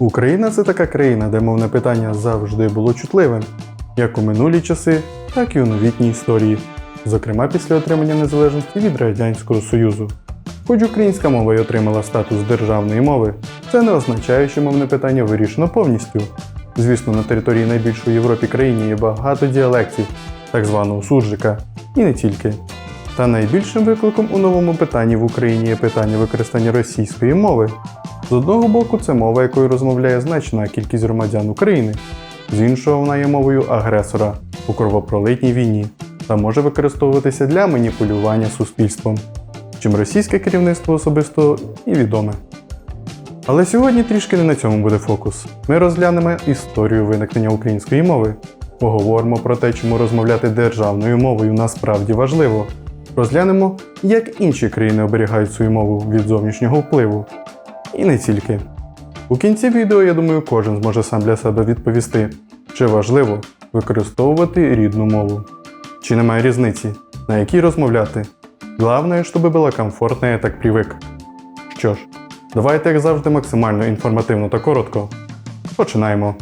Україна це така країна, де мовне питання завжди було чутливим, як у минулі часи, так і у новітній історії, зокрема після отримання незалежності від Радянського Союзу. Хоч українська мова й отримала статус державної мови, це не означає, що мовне питання вирішено повністю. Звісно, на території найбільшої Європі країни є багато діалектів, так званого суржика, і не тільки. Та найбільшим викликом у новому питанні в Україні є питання використання російської мови. З одного боку, це мова, якою розмовляє значна кількість громадян України, з іншого вона є мовою агресора у кровопролитній війні та може використовуватися для маніпулювання суспільством, чим російське керівництво особисто і відоме. Але сьогодні трішки не на цьому буде фокус. Ми розглянемо історію виникнення української мови, поговоримо про те, чому розмовляти державною мовою насправді важливо. Розглянемо, як інші країни оберігають свою мову від зовнішнього впливу. І не тільки. У кінці відео, я думаю, кожен зможе сам для себе відповісти, чи важливо використовувати рідну мову. Чи немає різниці, на якій розмовляти. Главное, щоб була комфортна, я так привик. Що ж, давайте, як завжди, максимально інформативно та коротко. Починаємо.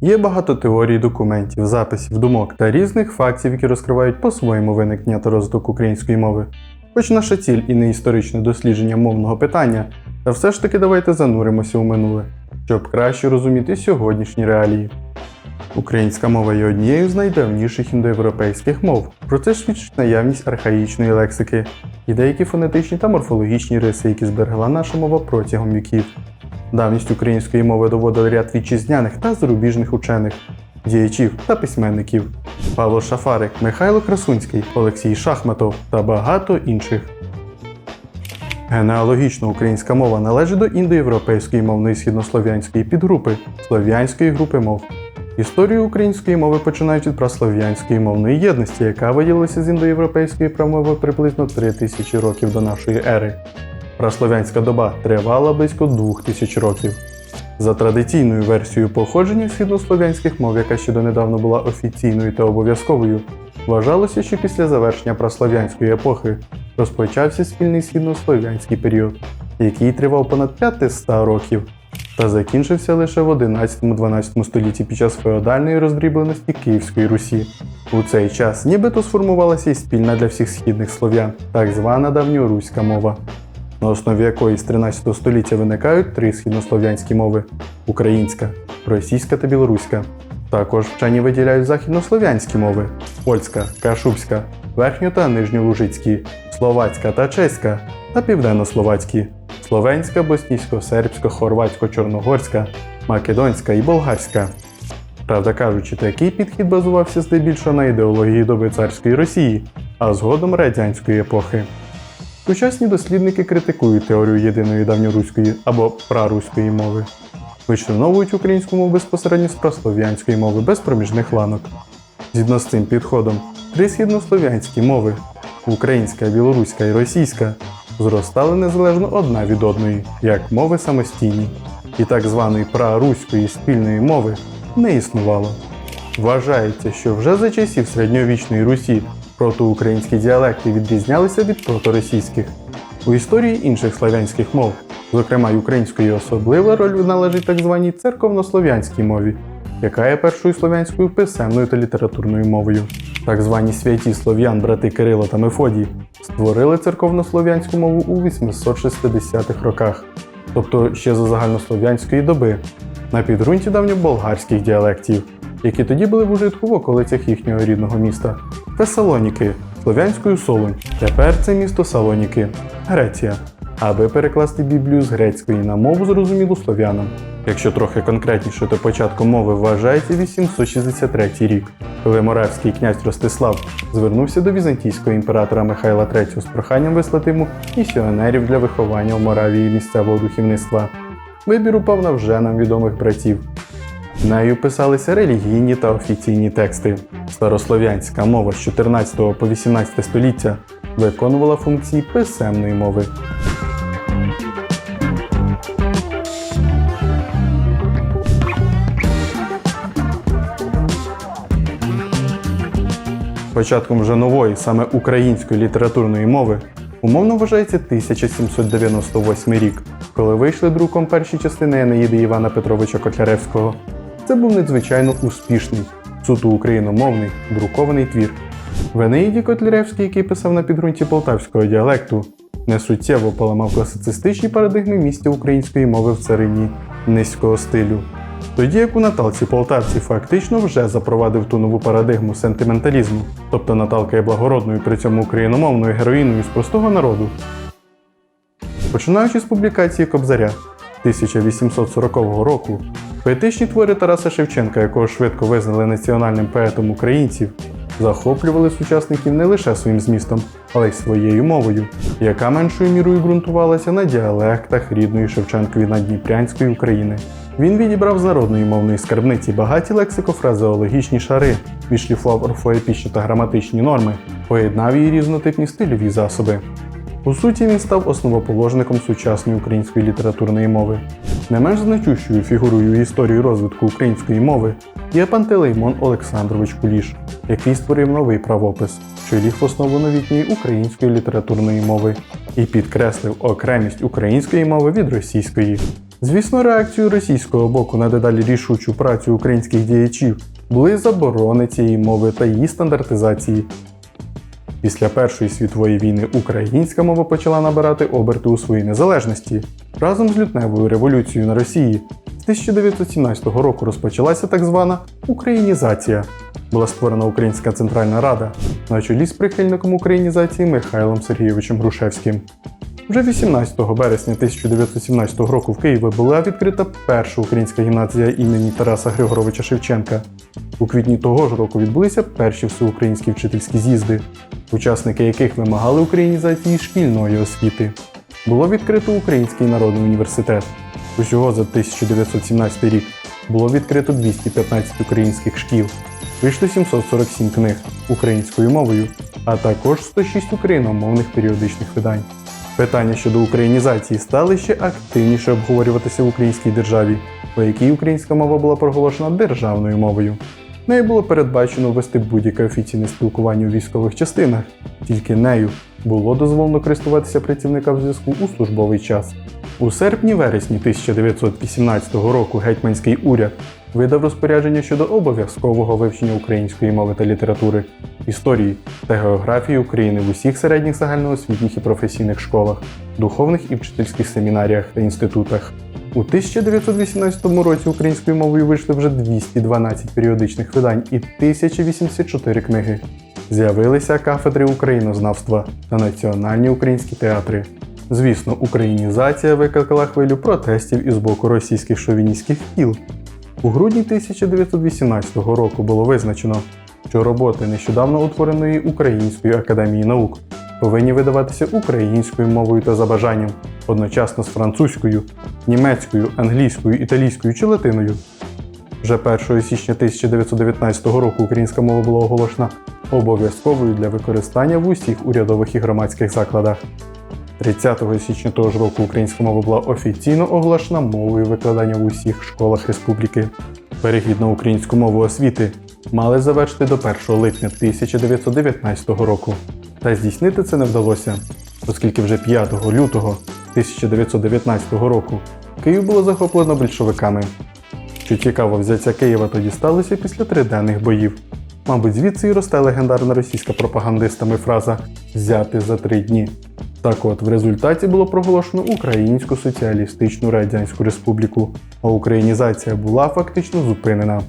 Є багато теорій, документів, записів, думок та різних фактів, які розкривають по-своєму виникнення та розвиток української мови. Хоч наша ціль і не історичне дослідження мовного питання, та все ж таки давайте зануримося у минуле, щоб краще розуміти сьогоднішні реалії. Українська мова є однією з найдавніших індоєвропейських мов. Про це свідчить наявність архаїчної лексики і деякі фонетичні та морфологічні риси, які зберегла наша мова протягом віків. Давність української мови доводили ряд вітчизняних та зарубіжних учених, діячів та письменників Павло Шафарик, Михайло Красунський, Олексій Шахматов та багато інших. Генеалогічно українська мова належить до індоєвропейської мовної східнослов'янської підгрупи слов'янської групи мов. Історію української мови починають від праслов'янської мовної єдності, яка виділилася з індоєвропейської промови приблизно 3000 років до нашої ери. Праслов'янська доба тривала близько 2000 років. За традиційною версією походження східнослов'янських мов, яка ще донедавна була офіційною та обов'язковою, вважалося, що після завершення праслов'янської епохи розпочався спільний східнослов'янський період, який тривав понад 500 років, та закінчився лише в 11-12 столітті під час феодальної роздрібленості Київської Русі. У цей час нібито сформувалася і спільна для всіх східних слов'ян, так звана давньоруська мова на основі якої з 13 століття виникають три східнослов'янські мови українська, російська та білоруська. Також вчені виділяють західнослов'янські мови польська, кашубська, верхньо та нижньолужицькі, словацька та чеська та південнословацькі, словенська, боснійсько-сербсько, хорватсько-чорногорська, македонська і болгарська. Правда кажучи, такий підхід базувався здебільшого на ідеології доби царської Росії, а згодом радянської епохи. Сучасні дослідники критикують теорію єдиної давньоруської або праруської мови. Вичленовують українську мову безпосередньо з праслов'янської мови без проміжних ланок. Згідно з цим підходом, три східнослов'янські мови українська, білоруська і російська зростали незалежно одна від одної, як мови самостійні, і так званої праруської спільної мови не існувало. Вважається, що вже за часів середньовічної Русі протоукраїнські діалекти відрізнялися від проторосійських. У історії інших славянських мов, зокрема й української, особлива роль належить так званій церковнослов'янській мові, яка є першою слов'янською писемною та літературною мовою. Так звані святі слов'ян, брати Кирило та Мефодій, створили церковнослов'янську мову у 860-х роках, тобто ще за загальнослов'янської доби, на підґрунті давньоболгарських діалектів, які тоді були в ужитку в околицях їхнього рідного міста. Фесалоніки слов'янською Солунь. Тепер це місто Салоніки, Греція. Аби перекласти Біблію з грецької на мову зрозумілу слов'янам. Якщо трохи конкретніше, то початком мови вважається 863 рік, коли моравський князь Ростислав звернувся до візантійського імператора Михайла III з проханням вислати йому місіонерів для виховання в Моравії місцевого духовництва. Вибір упав на вже нам відомих братів Нею писалися релігійні та офіційні тексти. Старослов'янська мова з 14 по 18 століття виконувала функції писемної мови. Початком вже нової, саме української літературної мови, умовно вважається 1798 рік, коли вийшли друком перші частини Енеїди Івана Петровича Котляревського. Це був надзвичайно успішний, суто україномовний друкований твір. В Енеїді Котляревський, який писав на підґрунті полтавського діалекту, несуттєво поламав класицистичні парадигми місця української мови в царині низького стилю. Тоді як у Наталці Полтавці фактично вже запровадив ту нову парадигму сентименталізму, тобто Наталка є благородною при цьому україномовною героїною з простого народу. Починаючи з публікації Кобзаря 1840 року, поетичні твори Тараса Шевченка, якого швидко визнали національним поетом українців, захоплювали сучасників не лише своїм змістом, але й своєю мовою, яка меншою мірою ґрунтувалася на діалектах рідної Шевченкові надніпрянської України. Він відібрав з народної мовної скарбниці багаті лексико-фразеологічні шари, відшліфував орфоепічні та граматичні норми, поєднав її різнотипні стильові засоби. У суті, він став основоположником сучасної української літературної мови. Не менш значущою фігурою в історії розвитку української мови є Пантелеймон Олександрович Куліш, який створив новий правопис, що ліг в основу новітньої української літературної мови і підкреслив окремість української мови від російської. Звісно, реакцією російського боку на дедалі рішучу працю українських діячів були заборони цієї мови та її стандартизації. Після Першої світової війни українська мова почала набирати оберти у своїй незалежності. Разом з лютневою революцією на Росії з 1917 року розпочалася так звана українізація. Була створена Українська Центральна Рада на чолі з прихильником українізації Михайлом Сергійовичем Грушевським. Вже 18 березня 1917 року в Києві була відкрита перша українська гімназія імені Тараса Григоровича Шевченка. У квітні того ж року відбулися перші всеукраїнські вчительські з'їзди, учасники яких вимагали українізації шкільної освіти. Було відкрито Український народний університет. Усього за 1917 рік було відкрито 215 українських шкіл, вийшло 747 книг українською мовою, а також 106 україномовних періодичних видань. Питання щодо українізації стали ще активніше обговорюватися в українській державі, у якій українська мова була проголошена державною мовою. Нею було передбачено ввести будь-яке офіційне спілкування у військових частинах, тільки нею було дозволено користуватися працівникам зв'язку у службовий час. У серпні-вересні 1918 року гетьманський уряд видав розпорядження щодо обов'язкового вивчення української мови та літератури, історії та географії України в усіх середніх загальноосвітніх і професійних школах, духовних і вчительських семінаріях та інститутах. У 1918 році українською мовою вийшли вже 212 періодичних видань і 1084 книги. З'явилися кафедри українознавства та національні українські театри. Звісно, українізація викликала хвилю протестів із боку російських шовіністських кіл. У грудні 1918 року було визначено, що роботи нещодавно утвореної Української академії наук повинні видаватися українською мовою та за бажанням, одночасно з французькою, німецькою, англійською, італійською чи латиною. Вже 1 січня 1919 року українська мова була оголошена обов'язковою для використання в усіх урядових і громадських закладах. 30 січня того ж року українська мова була офіційно оголошена мовою викладання в усіх школах республіки. Перехід на українську мову освіти мали завершити до 1 липня 1919 року. Та здійснити це не вдалося, оскільки вже 5 лютого 1919 року Київ було захоплено більшовиками. Що цікаво, взяття Києва тоді сталося після триденних боїв. Мабуть, звідси і росте легендарна російська пропагандистами фраза взяти за три дні. Так от, в результаті було проголошено Українську Соціалістичну Радянську Республіку, а українізація була фактично зупинена.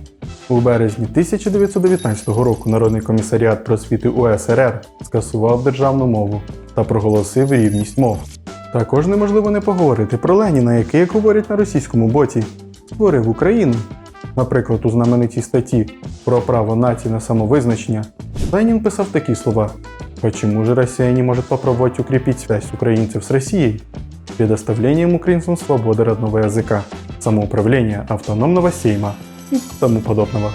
У березні 1919 року Народний комісаріат просвіти УСРР скасував державну мову та проголосив рівність мов. Також неможливо не поговорити про Леніна, який, як говорять на російському боці, створив Україну. Наприклад, у знаменитій статті про право нації на самовизначення Ленін писав такі слова: Почему же Россия не может попробовать укрепить связь украинцев с Россией? Предоставлением украинцам свободы родного языка, самоуправления, автономного сейма і тому подобного.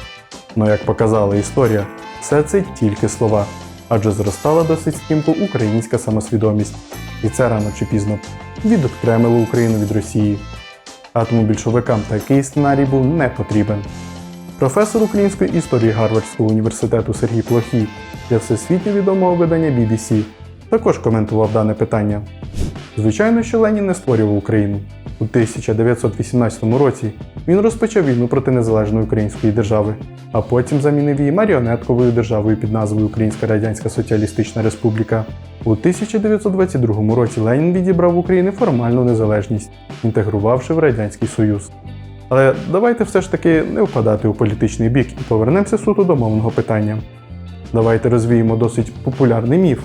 Но як показала історія, все це тільки слова, адже зростала досить стрімко українська самосвідомість, і це рано чи пізно відокремило Україну від Росії. А тому більшовикам такий сценарій був не потрібен. Професор української історії Гарвардського університету Сергій Плохій для всесвітньо відомого видання BBC також коментував дане питання. Звичайно, що Ленін не створював Україну. У 1918 році він розпочав війну проти незалежної української держави, а потім замінив її маріонетковою державою під назвою Українська Радянська Соціалістична Республіка. У 1922 році Ленін відібрав в Україні формальну незалежність, інтегрувавши в Радянський Союз. Але давайте все ж таки не впадати у політичний бік і повернемося суто до мовного питання. Давайте розвіємо досить популярний міф.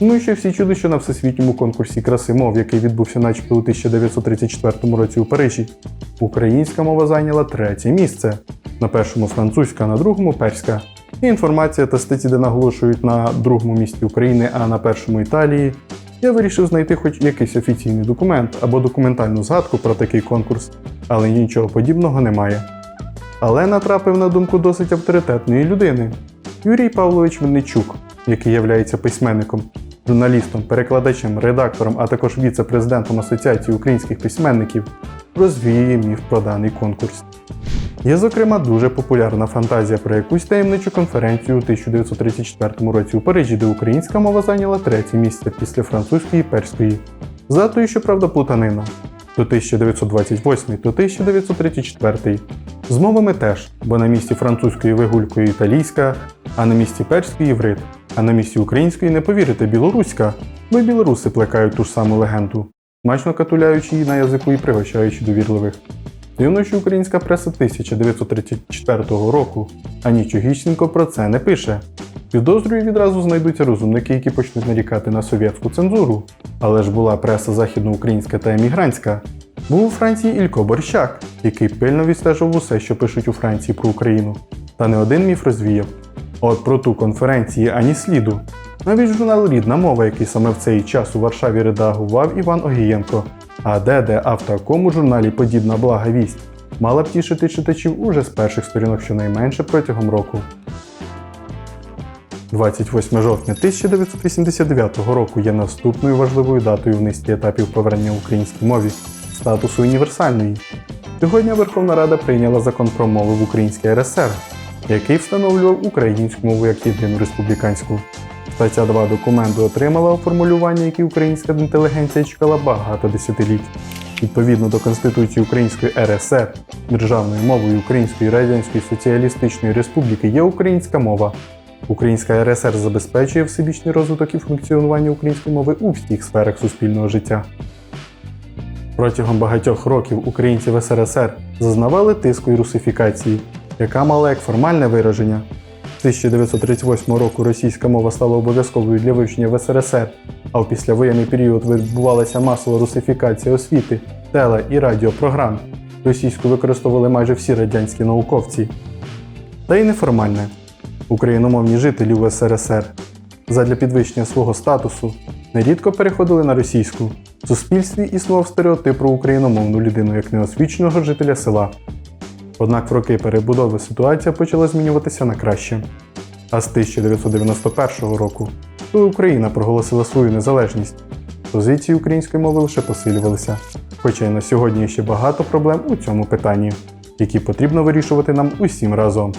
Ну що всі чули, що на всесвітньому конкурсі краси мов, який відбувся начебто у 1934 році у Парижі, українська мова зайняла третє місце. На першому французька, на другому перська. І інформація та статті, де наголошують на другому місці України, а на першому Італії. Я вирішив знайти хоч якийсь офіційний документ або документальну згадку про такий конкурс, але нічого подібного немає. Але натрапив на думку досить авторитетної людини Юрій Павлович Винничук, який являється письменником, журналістом, перекладачем, редактором, а також віце-президентом Асоціації українських письменників, розвіює міф про даний конкурс. Є, зокрема, дуже популярна фантазія про якусь таємничу конференцію у 1934 році у Парижі, де українська мова зайняла третє місце після французької і перської. З датою, щоправда, плутанина то 1928, то 1934. З мовами теж, бо на місці французької вигулькою італійська, а на місці перської єврит, а на місці української не повірите білоруська, бо й білоруси плекають ту ж саму легенду, смачно катуляючи її на язику і пригощаючи довірливих. Дивно, що українська преса 1934 року ані чогічненько про це не пише. Підозрюю, відразу знайдуться розумники, які почнуть нарікати на совєтську цензуру. Але ж була преса західноукраїнська та емігрантська. Був у Франції Ілько Борщак, який пильно відстежував усе, що пишуть у Франції про Україну. Та не один міф розвіяв. От про ту конференції ані сліду. Навіть журнал Рідна мова, який саме в цей час у Варшаві редагував Іван Огієнко, а де де а в такому журналі подібна блага вість, мала б тішити читачів уже з перших сторінок щонайменше протягом року. 28 жовтня 1989 року є наступною важливою датою в низці етапів повернення українській мові статусу універсальної. Сьогодні Верховна Рада прийняла закон про мови в Українській РСР, який встановлював українську мову як єдину республіканську. Стаття 2 документу отримала формулювання, яке українська інтелігенція чекала багато десятиліть. Відповідно до Конституції Української РСР, державною мовою Української Радянської Соціалістичної Республіки є українська мова. Українська РСР забезпечує всебічний розвиток і функціонування української мови у всіх сферах суспільного життя. Протягом багатьох років українці в СРСР зазнавали тиску і русифікації, яка мала як формальне вираження. З 1938 року російська мова стала обов'язковою для вивчення в СРСР, а в післявоєнний період відбувалася масова русифікація освіти, теле і радіопрограм. Російську використовували майже всі радянські науковці. Та й неформальне. Україномовні жителі в СРСР задля підвищення свого статусу нерідко переходили на російську. В суспільстві існував стереотип про україномовну людину як неосвіченого жителя села. Однак в роки перебудови ситуація почала змінюватися на краще. А з 1991 року, коли Україна проголосила свою незалежність, позиції української мови лише посилювалися. Хоча й на сьогодні ще багато проблем у цьому питанні, які потрібно вирішувати нам усім разом.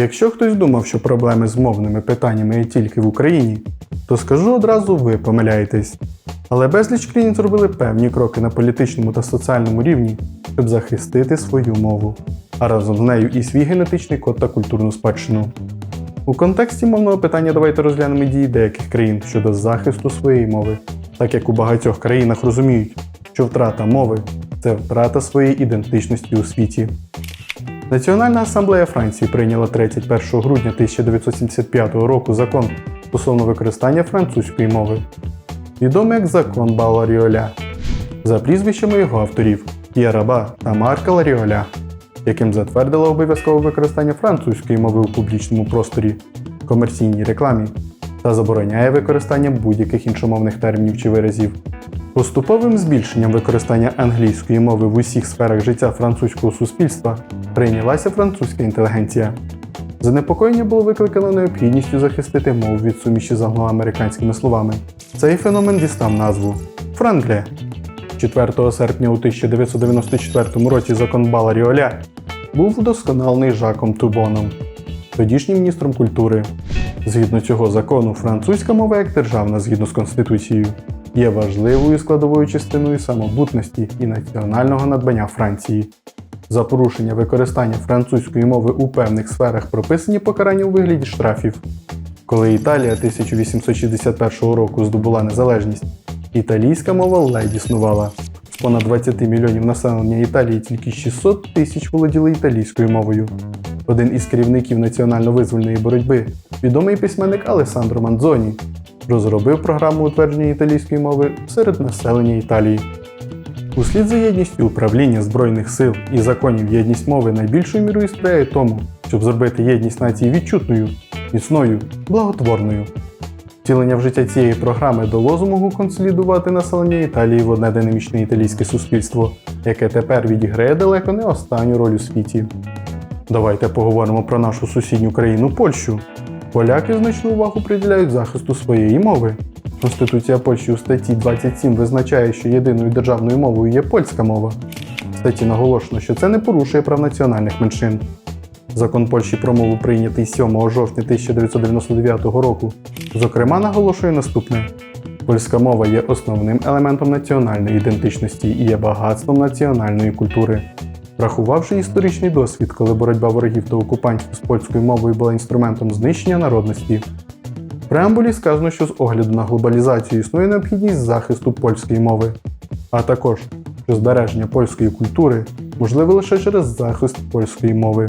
Якщо хтось думав, що проблеми з мовними питаннями є тільки в Україні, то скажу одразу, ви помиляєтесь. Але безліч країн зробили певні кроки на політичному та соціальному рівні, щоб захистити свою мову, а разом з нею і свій генетичний код та культурну спадщину. У контексті мовного питання давайте розглянемо дії деяких країн щодо захисту своєї мови, так як у багатьох країнах розуміють, що втрата мови це втрата своєї ідентичності у світі. Національна асамблея Франції прийняла 31 грудня 1975 року закон стосовно використання французької мови, відомий як закон Баларіоля, за прізвищами його авторів П'єра Ба та Марка Ларіоля, яким затвердила обов'язкове використання французької мови у публічному просторі, комерційній рекламі та забороняє використання будь-яких іншомовних термінів чи виразів. Поступовим збільшенням використання англійської мови в усіх сферах життя французького суспільства прийнялася французька інтелігенція. Занепокоєння було викликано необхідністю захистити мову від суміші з англоамериканськими словами. Цей феномен дістав назву франгле. 4 серпня у 1994 році закон Баларіоля був вдосконалений Жаком Тубоном, тодішнім міністром культури. Згідно цього закону, французька мова як державна згідно з Конституцією є важливою складовою частиною самобутності і національного надбання Франції. За порушення використання французької мови у певних сферах прописані покарання у вигляді штрафів. Коли Італія 1861 року здобула незалежність, італійська мова ледь існувала. З понад 20 мільйонів населення Італії тільки 600 тисяч володіли італійською мовою. Один із керівників національно-визвольної боротьби, відомий письменник Алесандро Мандзоні, розробив програму утвердження італійської мови серед населення Італії. Услід за єдністю управління Збройних сил і законів єдність мови найбільшою мірою сприяє тому, щоб зробити єдність нації відчутною, міцною, благотворною. Втілення в життя цієї програми дало змогу консолідувати населення Італії в одне динамічне італійське суспільство, яке тепер відіграє далеко не останню роль у світі. Давайте поговоримо про нашу сусідню країну Польщу. Поляки значну увагу приділяють захисту своєї мови. Конституція Польщі у статті 27 визначає, що єдиною державною мовою є польська мова. В статті наголошено, що це не порушує прав національних меншин. Закон Польщі про мову прийнятий 7 жовтня 1999 року, зокрема наголошує наступне: польська мова є основним елементом національної ідентичності і є багатством національної культури. Врахувавши історичний досвід, коли боротьба ворогів та окупантів з польською мовою була інструментом знищення народності, в преамбулі сказано, що з огляду на глобалізацію існує необхідність захисту польської мови, а також що збереження польської культури можливе лише через захист польської мови.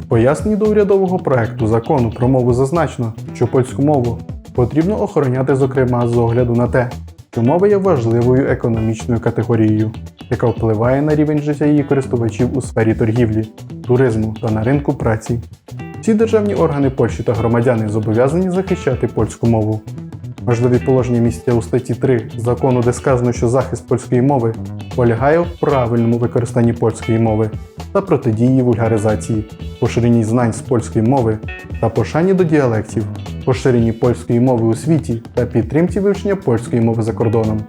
В поясненні до урядового проекту закону про мову зазначено, що польську мову потрібно охороняти, зокрема, з огляду на те, що мова є важливою економічною категорією, яка впливає на рівень життя її користувачів у сфері торгівлі, туризму та на ринку праці. Всі державні органи Польщі та громадяни зобов'язані захищати польську мову. Важливі положення місця у статті 3 закону, де сказано, що захист польської мови полягає в правильному використанні польської мови та протидії вульгаризації, поширенні знань з польської мови та пошані до діалектів, поширенні польської мови у світі та підтримці вивчення польської мови за кордоном.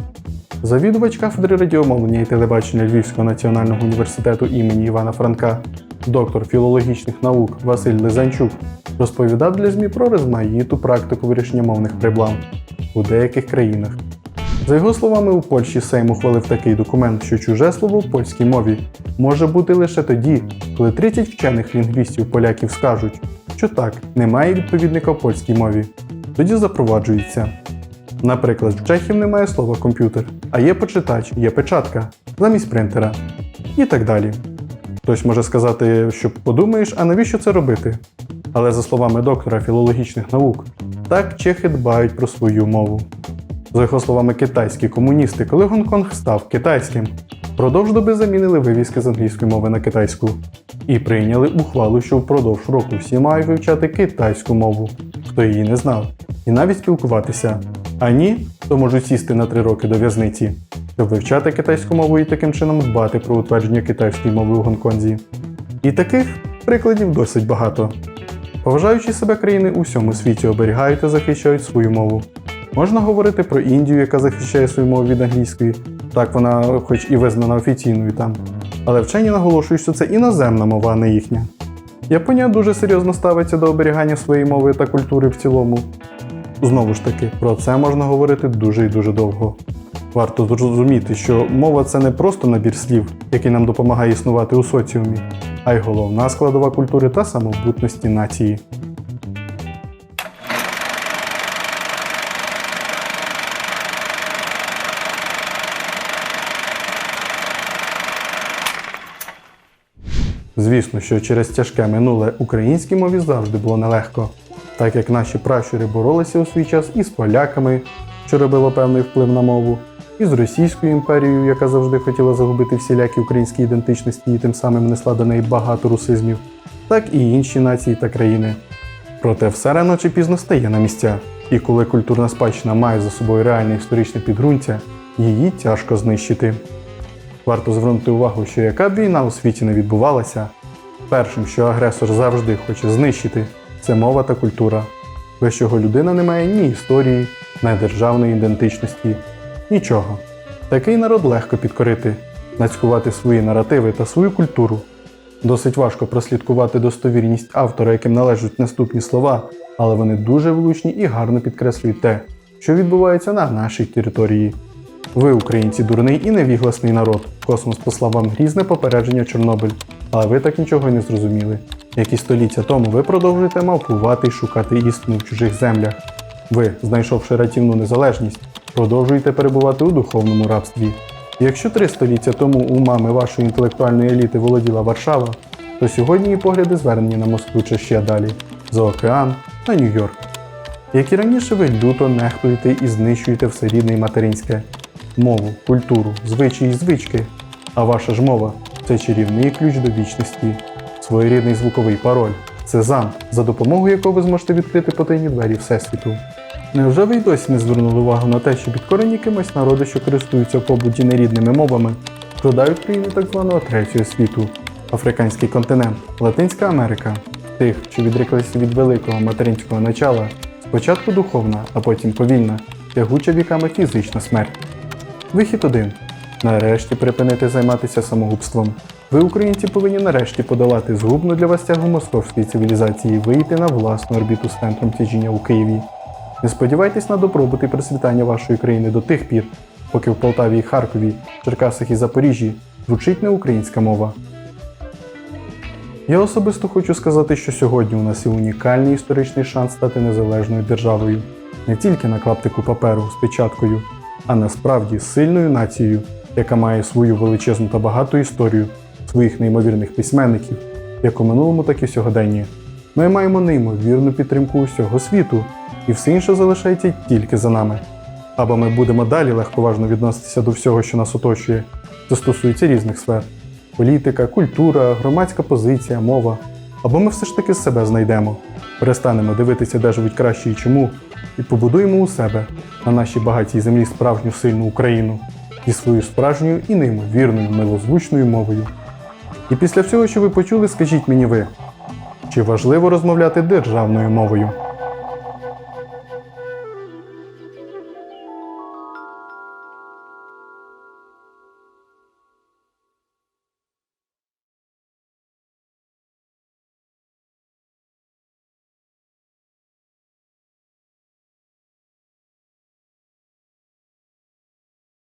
Завідувач кафедри радіомовлення і телебачення Львівського національного університету імені Івана Франка, доктор філологічних наук Василь Лизанчук розповідав для ЗМІ про розмаїту практику вирішення мовних проблем у деяких країнах. За його словами, у Польщі Сейм ухвалив такий документ, що чуже слово в польській мові може бути лише тоді, коли 30 вчених лінгвістів поляків скажуть, що так, немає відповідника в польській мові. Тоді запроваджується. Наприклад, в Чехів немає слова комп'ютер, а є почитач, є печатка замість принтера і так далі. Хтось може сказати, що подумаєш, а навіщо це робити? Але за словами доктора філологічних наук, так чехи дбають про свою мову. За його словами, китайські комуністи, коли Гонконг став китайським, впродовж доби замінили вивіски з англійської мови на китайську і прийняли ухвалу, що впродовж року всі мають вивчати китайську мову, хто її не знав, і навіть спілкуватися. А ні, то можуть сісти на три роки до в'язниці, вивчати китайську мову і таким чином дбати про утвердження китайської мови у Гонконзі. І таких прикладів досить багато. Поважаючи себе країни у всьому світі оберігають та захищають свою мову. Можна говорити про Індію, яка захищає свою мову від англійської, так вона хоч і визнана офіційною там. Але вчені наголошують, що це іноземна мова, а не їхня. Японія дуже серйозно ставиться до оберігання своєї мови та культури в цілому. Знову ж таки, про це можна говорити дуже і дуже довго. Варто зрозуміти, що мова це не просто набір слів, який нам допомагає існувати у соціумі, а й головна складова культури та самобутності нації. Звісно, що через тяжке минуле українській мові завжди було нелегко, так як наші пращури боролися у свій час і з поляками, що робило певний вплив на мову, і з Російською імперією, яка завжди хотіла загубити всілякі українські ідентичності і тим самим несла до неї багато русизмів, так і інші нації та країни. Проте все рано чи пізно стає на місця, і коли культурна спадщина має за собою реальне історичне підґрунтя, її тяжко знищити. Варто звернути увагу, що яка б війна у світі не відбувалася, першим, що агресор завжди хоче знищити, це мова та культура, без чого людина не має ні історії, ні державної ідентичності, нічого. Такий народ легко підкорити, нацькувати свої наративи та свою культуру. Досить важко прослідкувати достовірність автора, яким належать наступні слова, але вони дуже влучні і гарно підкреслюють те, що відбувається на нашій території. Ви, українці, дурний і невігласний народ. Космос послав вам грізне попередження Чорнобиль, але ви так нічого й не зрозуміли. Як і століття тому, ви продовжуєте мавпувати й шукати істину в чужих землях. Ви, знайшовши ратівну незалежність, продовжуєте перебувати у духовному рабстві. Якщо три століття тому умами вашої інтелектуальної еліти володіла Варшава, то сьогодні її погляди звернені на Москву чи ще далі, за океан на Нью-Йорк. Як і раніше, ви люто нехтуєте і знищуєте все рідне і материнське мову, культуру, звичаї і звички. А ваша ж мова це чарівний ключ до вічності, своєрідний звуковий пароль. Це зам, за допомогою якого ви зможете відкрити потайні двері Всесвіту. Невже ви й досі не звернули увагу на те, що підкорені кимось народи, що користуються в побуті нерідними мовами, складають країни так званого третього світу, Африканський континент, Латинська Америка, тих, що відреклися від великого материнського начала, спочатку духовна, а потім повільна, тягуча віками фізична смерть. Вихід один. Нарешті припинити займатися самогубством. Ви, українці, повинні нарешті подолати згубну для вас тягу московської цивілізації вийти на власну орбіту з центром тяжіння у Києві. Не сподівайтесь на добробут і процвітання вашої країни до тих пір, поки в Полтаві Харкові, Черкасах і Запоріжжі звучить не українська мова. Я особисто хочу сказати, що сьогодні у нас є унікальний історичний шанс стати незалежною державою не тільки на клаптику паперу з печаткою, а насправді сильною нацією, яка має свою величезну та багату історію, своїх неймовірних письменників, як у минулому, так і сьогоденні. Ми маємо неймовірну підтримку усього світу, і все інше залишається тільки за нами. Або ми будемо далі легковажно відноситися до всього, що нас оточує. Це стосується різних сфер: політика, культура, громадська позиція, мова. Або ми все ж таки себе знайдемо, перестанемо дивитися, де живуть кращі і чому, і побудуємо у себе на нашій багатій землі справжню сильну Україну зі своєю справжньою і неймовірною милозвучною мовою. І після всього, що ви почули, скажіть мені ви, чи важливо розмовляти державною мовою?